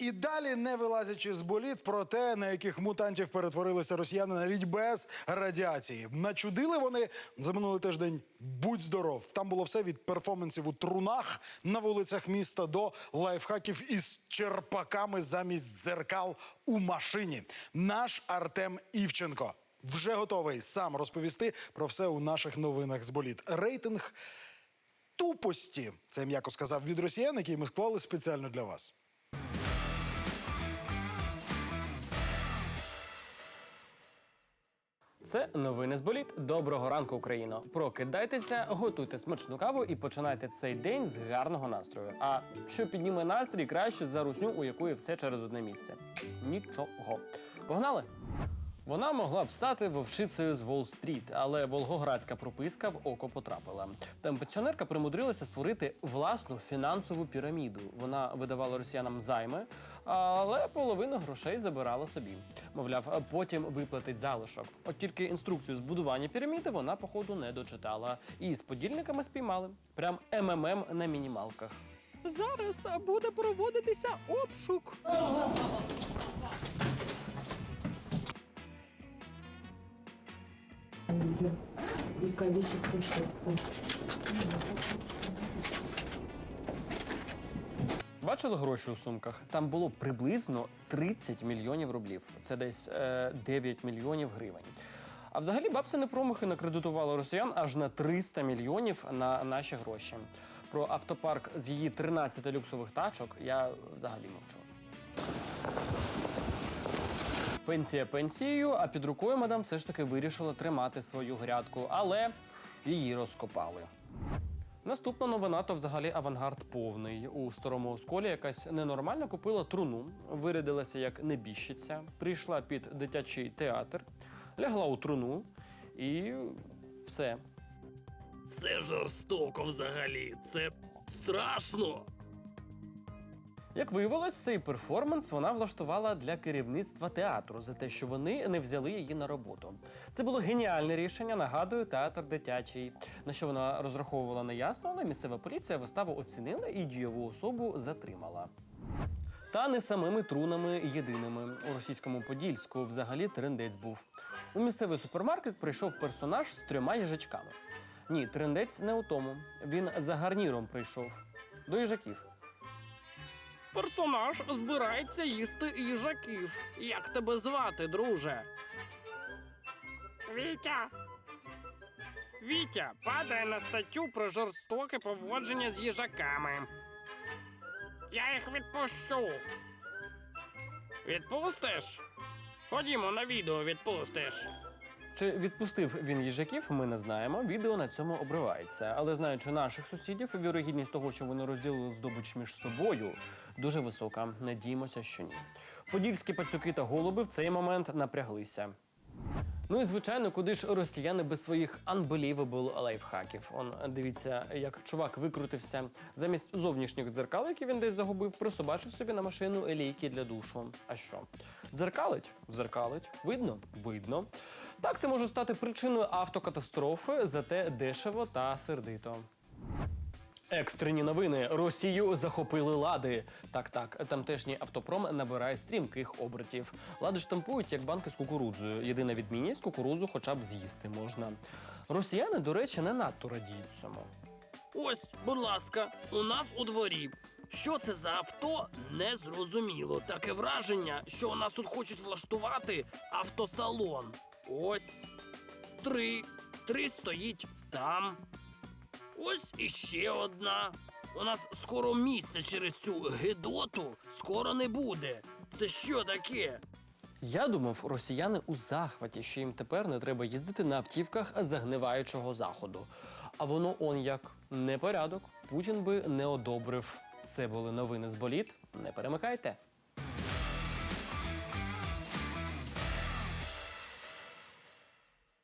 І далі, не вилазячи з боліт, про те, на яких мутантів перетворилися росіяни навіть без радіації. Начудили вони за минулий тиждень. Будь здоров. Там було все від перформансів у трунах на вулицях міста до лайфхаків із черпаками замість дзеркал у машині. Наш Артем Івченко вже готовий сам розповісти про все у наших новинах з боліт. Рейтинг тупості, це м'яко сказав від росіян, який ми склали спеціально для вас. Це новини з боліт. Доброго ранку, Україно. Прокидайтеся, готуйте смачну каву і починайте цей день з гарного настрою. А що підніме настрій краще за русню, у якої все через одне місце. Нічого. Погнали! Вона могла б стати вовчицею з Уолл-стріт, але волгоградська прописка в око потрапила. Там пенсіонерка примудрилася створити власну фінансову піраміду. Вона видавала росіянам займи, але половину грошей забирала собі. Мовляв, потім виплатить залишок. От тільки інструкцію збудування піраміди вона, походу, не дочитала. І з подільниками спіймали. Прям МММ на мінімалках. Зараз буде проводитися обшук. Количество штук. Бачили гроші у сумках? Там було приблизно 30 мільйонів рублів. Це десь е, 9 мільйонів гривень. А взагалі бабця не промахи накредитувала росіян аж на 300 мільйонів на наші гроші. Про автопарк з її 13 люксових тачок я взагалі мовчу. Пенсія пенсією, а під рукою мадам все ж таки вирішила тримати свою грядку, але її розкопали. Наступна новина то взагалі авангард повний. У старому осколі якась ненормальна купила труну, вирядилася як небіжчиця, прийшла під дитячий театр, лягла у труну і все. Це жорстоко взагалі. Це страшно. Як виявилось, цей перформанс вона влаштувала для керівництва театру за те, що вони не взяли її на роботу. Це було геніальне рішення. Нагадую, театр дитячий. На що вона розраховувала неясно, але місцева поліція виставу оцінила і дієву особу затримала. Та не самими трунами єдиними. У російському Подільську взагалі трендець був. У місцевий супермаркет прийшов персонаж з трьома їжачками. Ні, трендець не у тому. Він за гарніром прийшов до їжаків. Персонаж збирається їсти їжаків. Як тебе звати, друже? Вітя. Вітя падає на статтю про жорстоке поводження з їжаками. Я їх відпущу. Відпустиш? Ходімо на відео відпустиш. Чи відпустив він їжаків, ми не знаємо. Відео на цьому обривається. Але знаючи наших сусідів, вірогідність того, що вони розділили здобич між собою, дуже висока. Надіємося, що ні. Подільські пацюки та голуби в цей момент напряглися. Ну і звичайно, куди ж росіяни без своїх unbelievable лайфхаків. Он дивіться, як чувак викрутився замість зовнішніх дзеркал, які він десь загубив, присобачив собі на машину елійки для душу. А що? Дзеркалить? Дзеркалить. Видно? Видно. Так, це може стати причиною автокатастрофи, зате дешево та сердито. Екстрені новини. Росію захопили лади. Так, так, тамтешній автопром набирає стрімких обертів. Лади штампують як банки з кукурудзою. Єдина відмінність кукурудзу хоча б з'їсти можна. Росіяни, до речі, не надто радіють цьому. Ось, будь ласка, у нас у дворі. Що це за авто? Незрозуміло. Таке враження, що у нас тут хочуть влаштувати автосалон. Ось три. Три стоїть там. Ось іще одна. У нас скоро місця через цю гидоту скоро не буде. Це що таке? Я думав, росіяни у захваті, що їм тепер не треба їздити на автівках загниваючого заходу. А воно он як непорядок. Путін би не одобрив. Це були новини з боліт. Не перемикайте.